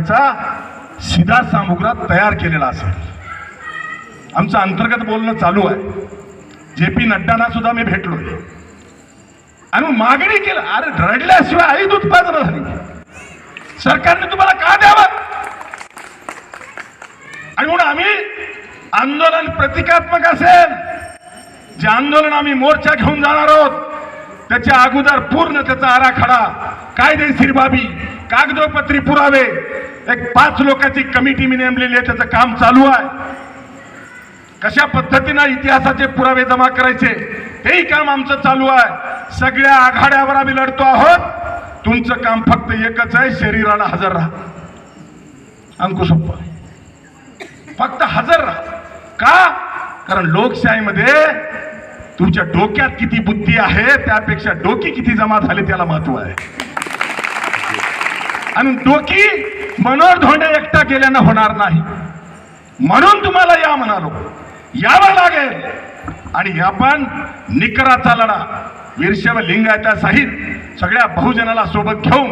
करायचा सिधा सामुग्रा तयार केलेला असेल. आमचं अंतर्गत बोलणं चालू आहे. जे पी नड्डांना सुद्धा मी भेटलो आणि मग मागणी केलं अरे रडल्याशिवाय आई उत्पादन झाली. सरकारने तुम्हाला का द्यावं? आणि म्हणून आम्ही आंदोलन प्रतिकात्मक असेल. जे आंदोलन आम्ही मोर्चा घेऊन जाणार आहोत त्याच्या अगोदर पूर्ण त्याचा आराखडा कायदेशीर बाबी कागदोपत्री पुरावे एक पाच लोकांची कमिटी मी नेमलेली आहे त्याचं काम चालू आहे. कशा पद्धतीनं इतिहासाचे पुरावे जमा करायचे तेही काम आमचं चालू आहे. सगळ्या आघाड्यावर आम्ही लढतो आहोत. तुमचं काम फक्त एकच आहे शरीराला हजर राहा. अंकुशप्पा फक्त हजर राहा. का? कारण लोकशाहीमध्ये तुमच्या डोक्यात किती बुद्धी आहे त्यापेक्षा डोकी किती जमा झाले त्याला महत्त्व आहे. आणि डोकी मनोहर धोंडे एकटा केल्यानं होणार नाही. म्हणून तुम्हाला या म्हणालो. यावं लागेल. आणि आपण निकराचा लढा. वीरशैव लिंगायता सहित सगळ्या बहुजनाला सोबत घेऊन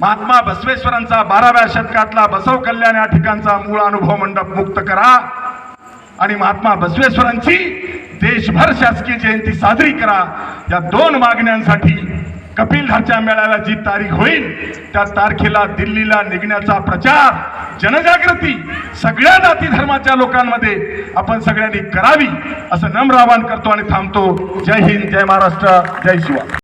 महात्मा बसवेश्वरांचा बाराव्या शतकातला बसव कल्याण या ठिकाणचा मूळ अनुभव मंडप मुक्त करा. आणि महात्मा बसवेश्वरांची देशभर शासकीय जयंती साजरी करा. या दोन मागण्यांसाठी कपिलधारच्या मेळ्याला जी तारीख होईल त्या तारखेला दिल्लीला निघण्याचा प्रचार जनजागृती सगळ्या जाती धर्माच्या लोकांमध्ये आपण सगळ्यांनी करावी असं नम्र आवाहन करतो आणि थांबतो. जय हिंद जय महाराष्ट्र जय शिवा